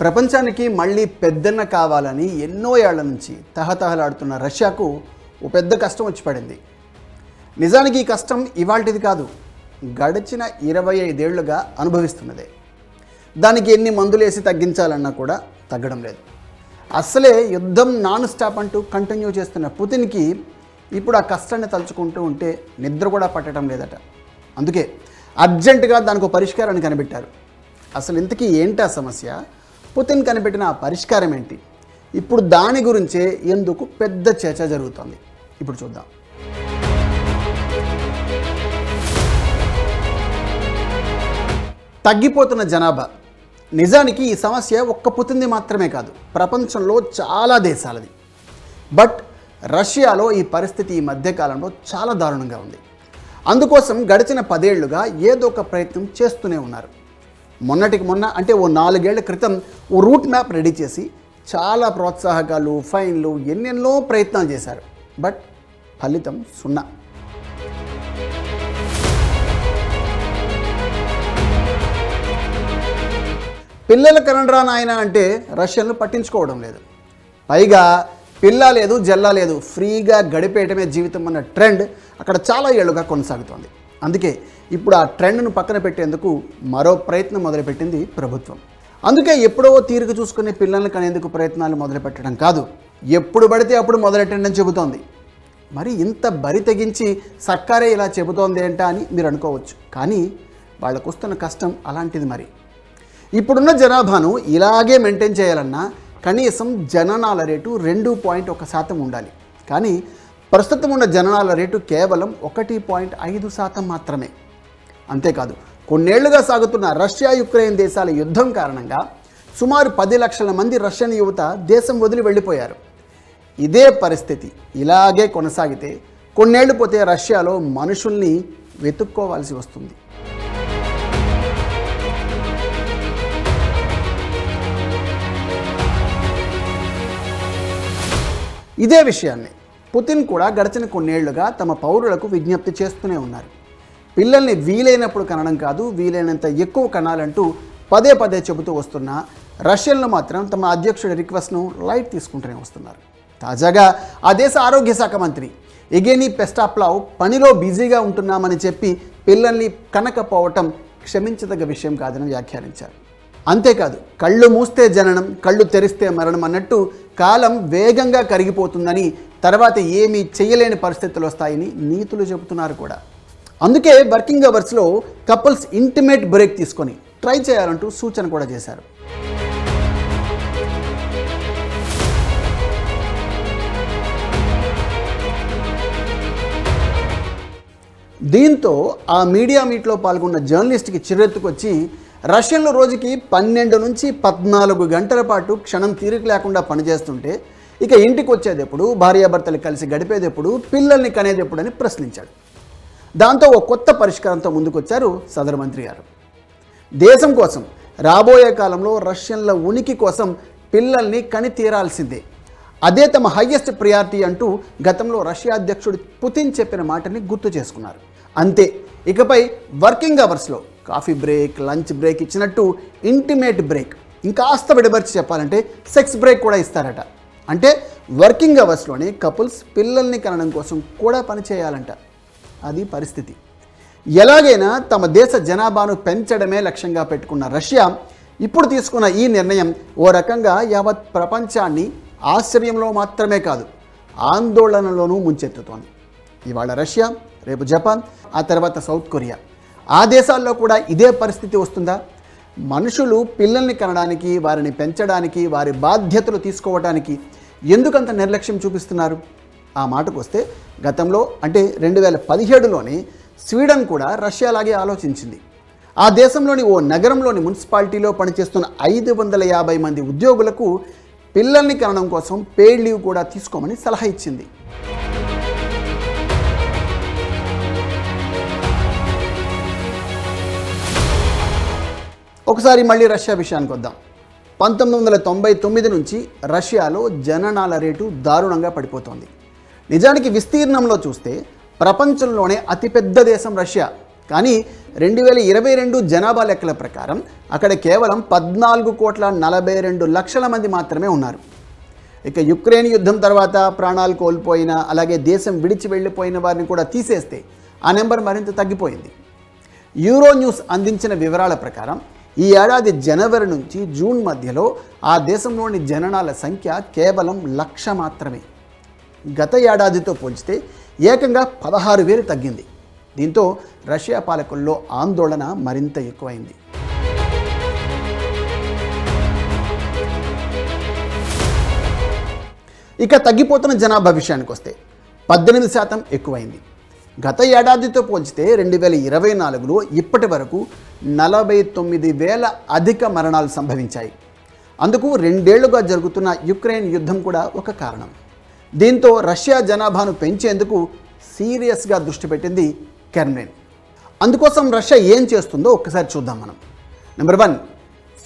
ప్రపంచానికి మళ్ళీ పెద్దన్న కావాలని ఎన్నో ఏళ్ళ నుంచి తహతహలాడుతున్న రష్యాకు ఓ పెద్ద కష్టం వచ్చి పడింది. నిజానికి ఈ కష్టం ఇవాల్టిది కాదు గడిచిన ఇరవై ఐదేళ్ళుగా అనుభవిస్తున్నదే. దానికి ఎన్ని మందులేసి తగ్గించాలన్నా కూడా తగ్గడం లేదు. అసలే యుద్ధం నాన్ స్టాప్ అంటూ కంటిన్యూ చేస్తున్న పుతిన్కి ఇప్పుడు ఆ కష్టాన్ని తలుచుకుంటూ ఉంటే నిద్ర కూడా పట్టడం లేదట. అందుకే అర్జెంటుగా దానికి పరిష్కారాన్ని కనిపెట్టారు. అసలు ఇంతకీ ఏంటి ఆ సమస్య? పుతిన్ కనిపెట్టిన ఆ పరిష్కారం ఏంటి? ఇప్పుడు దాని గురించే ఎందుకు పెద్ద చర్చ జరుగుతోంది? ఇప్పుడు చూద్దాం. తగ్గిపోతున్న జనాభా. నిజానికి ఈ సమస్య ఒక్క పుతింది మాత్రమే కాదు ప్రపంచంలో చాలా దేశాలది. బట్ రష్యాలో ఈ పరిస్థితి ఈ మధ్యకాలంలో చాలా దారుణంగా ఉంది. అందుకోసం గడిచిన పదేళ్ళుగా ఏదో ఒక ప్రయత్నం చేస్తూనే ఉన్నారు. మొన్నటికి మొన్న అంటే ఓ నాలుగేళ్ళ క్రితం ఓ రూట్ మ్యాప్ రెడీ చేసి చాలా ప్రోత్సాహకాలు ఫైన్లు ఎన్నెన్నో ప్రయత్నాలు చేశారు. బట్ ఫలితం సున్నా. పిల్లల కనడరా నాయన అంటే రష్యన్లు పట్టించుకోవడం లేదు. పైగా పిల్ల లేదు జల్లా లేదు ఫ్రీగా గడిపేయటమే జీవితం అన్న ట్రెండ్ అక్కడ చాలా ఏళ్ళుగా కొనసాగుతోంది. అందుకే ఇప్పుడు ఆ ట్రెండ్ను పక్కన పెట్టేందుకు మరో ప్రయత్నం మొదలుపెట్టింది ప్రభుత్వం. అందుకే ఎప్పుడో తీరిక చూసుకునే పిల్లల్ని కనేందుకు ప్రయత్నాలు మొదలుపెట్టడం కాదు. ఎప్పుడు పడితే అప్పుడు మొదలెట్టండి అని చెబుతోంది. మరి ఇంత బరి తెగించి సర్కారే ఇలా చెబుతోంది ఏంటా అని మీరు అనుకోవచ్చు. కానీ వాళ్ళకు వస్తున్న కష్టం అలాంటిది మరి. ఇప్పుడున్న జనాభాను ఇలాగే మెయింటైన్ చేయాలన్నా కనీసం జననాల రేటు రెండు పాయింట్ ఒక శాతం ఉండాలి. కానీ ప్రస్తుతం ఉన్న జననాల రేటు కేవలం ఒకటి పాయింట్ ఐదు శాతం మాత్రమే. అంతేకాదు కొన్నేళ్ళుగా సాగుతున్న రష్యా యుక్రెయిన్ దేశాల యుద్ధం కారణంగా సుమారు పది లక్షల మంది రష్యన్ యువత దేశం వదిలి వెళ్ళిపోయారు. ఇదే పరిస్థితి ఇలాగే కొనసాగితే కొన్నేళ్ళు పోతే రష్యాలో మనుషుల్ని వెతుక్కోవాల్సి వస్తుంది. ఇదే విషయాన్ని పుతిన్ కూడా గడిచిన కొన్నేళ్ళుగా తమ పౌరులకు విజ్ఞప్తి చేస్తూనే ఉన్నారు. పిల్లల్ని వీలైనప్పుడు కనడం కాదు వీలైనంత ఎక్కువ కనాలంటూ పదే పదే చెబుతూ వస్తున్న రష్యన్లు మాత్రం తమ అధ్యక్షుడి రిక్వెస్ట్ను లైట్ తీసుకుంటూనే వస్తున్నారు. తాజాగా ఆ దేశ ఆరోగ్య శాఖ మంత్రి ఎగేని పెస్టాప్లావ్ పనిలో బిజీగా ఉంటున్నామని చెప్పి పిల్లల్ని కనకపోవటం క్షమించదగ్గ విషయం కాదని వ్యాఖ్యానించారు. అంతేకాదు కళ్ళు మూస్తే జననం కళ్ళు తెరిస్తే మరణం అన్నట్టు కాలం వేగంగా కరిగిపోతుందని తర్వాత ఏమీ చేయలేని పరిస్థితులు వస్తాయని నీతులు చెబుతున్నారు కూడా. అందుకే వర్కింగ్ అవర్స్లో కపుల్స్ ఇంటిమేట్ బ్రేక్ తీసుకొని ట్రై చేయాలంటూ సూచన కూడా చేశారు. దీంతో ఆ మీడియా మీట్లో పాల్గొన్న జర్నలిస్ట్కి చిరెత్తుకొచ్చి రష్యన్లో రోజుకి పన్నెండు నుంచి పద్నాలుగు గంటల పాటు క్షణం తీరిక లేకుండా పనిచేస్తుంటే ఇక ఇంటికి వచ్చేటప్పుడు భార్యాభర్తలు కలిసి గడిపేటప్పుడు పిల్లల్ని కనేటప్పుడు అని ప్రశ్నించాడు. దాంతో ఒక కొత్త పరిష్కారంతో ముందుకొచ్చారు సదరు మంత్రి గారు. దేశం కోసం రాబోయే కాలంలో రష్యన్ల ఉనికి కోసం పిల్లల్ని కని తీరాల్సిందే. అదే తమ హయ్యెస్ట్ ప్రియారిటీ అంటూ గతంలో రష్యా అధ్యక్షుడు పుతిన్ చెప్పిన మాటని గుర్తు చేసుకున్నారు. అంతే ఇకపై వర్కింగ్ అవర్స్లో కాఫీ బ్రేక్ లంచ్ బ్రేక్ ఇచ్చినట్టు ఇంటిమేట్ బ్రేక్ ఇంకాస్త విడబరిచి చెప్పాలంటే సెక్స్ బ్రేక్ కూడా ఇస్తారట. అంటే వర్కింగ్ అవర్స్లోనే కపుల్స్ పిల్లల్ని కనడం కోసం కూడా పనిచేయాలంట అది పరిస్థితి. ఎలాగైనా తమ దేశ జనాభాను పెంచడమే లక్ష్యంగా పెట్టుకున్న రష్యా ఇప్పుడు తీసుకున్న ఈ నిర్ణయం ఓ రకంగా యావత్ ప్రపంచాన్ని ఆశ్చర్యంలో మాత్రమే కాదు ఆందోళనలోనూ ముంచెత్తుతోంది. ఇవాళ రష్యా రేపు జపాన్ ఆ తర్వాత సౌత్ కొరియా. ఆ దేశాల్లో కూడా ఇదే పరిస్థితి వస్తుందా? మనుషులు పిల్లల్ని కనడానికి వారిని పెంచడానికి వారి బాధ్యతలు తీసుకోవడానికి ఎందుకంత నిర్లక్ష్యం చూపిస్తున్నారు? ఆ మాటకు వస్తే గతంలో అంటే రెండు వేల పదిహేడులోనే స్వీడన్ కూడా రష్యాలాగే ఆలోచించింది. ఆ దేశంలోని ఓ నగరంలోని మున్సిపాలిటీలో పనిచేస్తున్న ఐదు వందల యాభై మంది ఉద్యోగులకు పిల్లల్ని కనడం కోసం పెయిడ్ లీవ్ కూడా తీసుకోమని సలహా ఇచ్చింది. ఒకసారి మళ్ళీ రష్యా విషయానికి వద్దాం. పంతొమ్మిది వందల తొంభై తొమ్మిది నుంచి రష్యాలో జననాల రేటు దారుణంగా పడిపోతోంది. నిజానికి విస్తీర్ణంలో చూస్తే ప్రపంచంలోనే అతిపెద్ద దేశం రష్యా. కానీ రెండు వేల ఇరవై రెండు జనాభా లెక్కల ప్రకారం అక్కడ కేవలం పద్నాలుగు కోట్ల నలభై రెండు లక్షల మంది మాత్రమే ఉన్నారు. ఇక యుక్రెయిన్ యుద్ధం తర్వాత ప్రాణాలు కోల్పోయిన అలాగే దేశం విడిచి వెళ్ళిపోయిన వారిని కూడా తీసేస్తే ఆ నెంబర్ మరింత తగ్గిపోయింది. యూరో న్యూస్ అందించిన వివరాల ప్రకారం ఈ ఏడాది జనవరి నుంచి జూన్ మధ్యలో ఆ దేశంలోని జననాల సంఖ్య కేవలం లక్ష మాత్రమే. గత ఏడాదితో పోల్చితే ఏకంగా పదహారు వేలు తగ్గింది. దీంతో రష్యా పాలకుల్లో ఆందోళన మరింత ఎక్కువైంది. ఇక తగ్గిపోతున్న జనాభా విషయానికి వస్తే పద్దెనిమిది శాతం ఎక్కువైంది. గత ఏడాదితో పోల్చితే రెండు వేల ఇరవై నాలుగులో ఇప్పటి వరకు నలభై తొమ్మిది వేల అధిక మరణాలు సంభవించాయి. అందుకు రెండేళ్ళుగా జరుగుతున్న యుక్రెయిన్ యుద్ధం కూడా ఒక కారణం. దీంతో రష్యా జనాభాను పెంచేందుకు సీరియస్గా దృష్టి పెట్టింది కెర్మెన్. అందుకోసం రష్యా ఏం చేస్తుందో ఒక్కసారి చూద్దాం మనం. Number one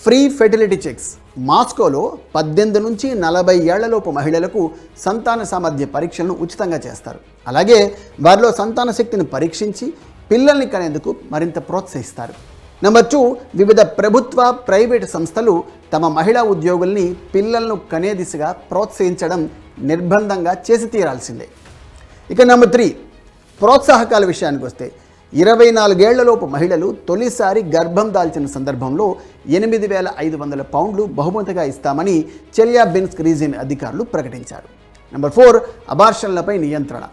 free fertility checks. మాస్కోలో పద్దెనిమిది నుంచి నలభై ఏళ్ళలోపు మహిళలకు సంతాన సామర్థ్య పరీక్షలను ఉచితంగా చేస్తారు. అలాగే వారిలో సంతాన శక్తిని పరీక్షించి పిల్లల్ని కనేందుకు మరింత ప్రోత్సహిస్తారు. నెంబర్ టూ వివిధ ప్రభుత్వ ప్రైవేటు సంస్థలు తమ మహిళా ఉద్యోగుల్ని పిల్లలను కనే దిశగా ప్రోత్సహించడం నిర్బంధంగా చేసి తీరాల్సిందే. ఇక నెంబర్ త్రీ ప్రోత్సాహకాల విషయానికి వస్తే ఇరవై నాలుగేళ్ళలోపు మహిళలు తొలిసారి గర్భం దాల్చిన సందర్భంలో ఎనిమిది వేల ఐదు వందల పౌండ్లు బహుమతిగా ఇస్తామని చెలియాబిన్స్క్ రీజియన్ అధికారులు ప్రకటించారు. నెంబర్ ఫోర్ అబార్షన్లపై నియంత్రణ.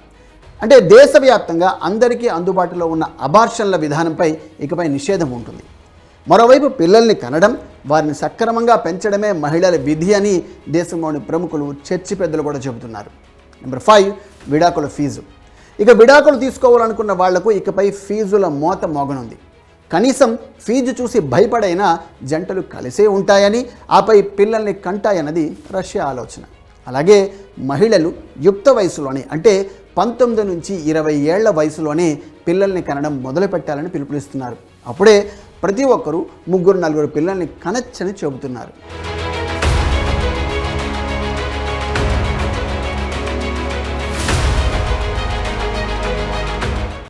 అంటే దేశవ్యాప్తంగా అందరికీ అందుబాటులో ఉన్న అబార్షన్ల విధానంపై ఇకపై నిషేధం ఉంటుంది. మరోవైపు పిల్లల్ని కనడం వారిని సక్రమంగా పెంచడమే మహిళల విధి అని దేశంలోని ప్రముఖులు చర్చి పెద్దలు కూడా చెబుతున్నారు. నెంబర్ ఫైవ్ విడాకుల ఫీజు. ఇక విడాకులు తీసుకోవాలనుకున్న వాళ్ళకు ఇకపై ఫీజుల మోత మోగనుంది. కనీసం ఫీజు చూసి భయపడైనా జంటలు కలిసే ఉంటాయని ఆపై పిల్లల్ని కంటాయన్నది రష్యా ఆలోచన. అలాగే మహిళలు యుక్త వయసులోనే అంటే పంతొమ్మిది నుంచి ఇరవై ఏళ్ళ వయసులోనే పిల్లల్ని కనడం మొదలుపెట్టాలని పిలుపునిస్తున్నారు. అప్పుడే ప్రతి ఒక్కరూ ముగ్గురు నలుగురు పిల్లల్ని కనచ్చని చెబుతున్నారు.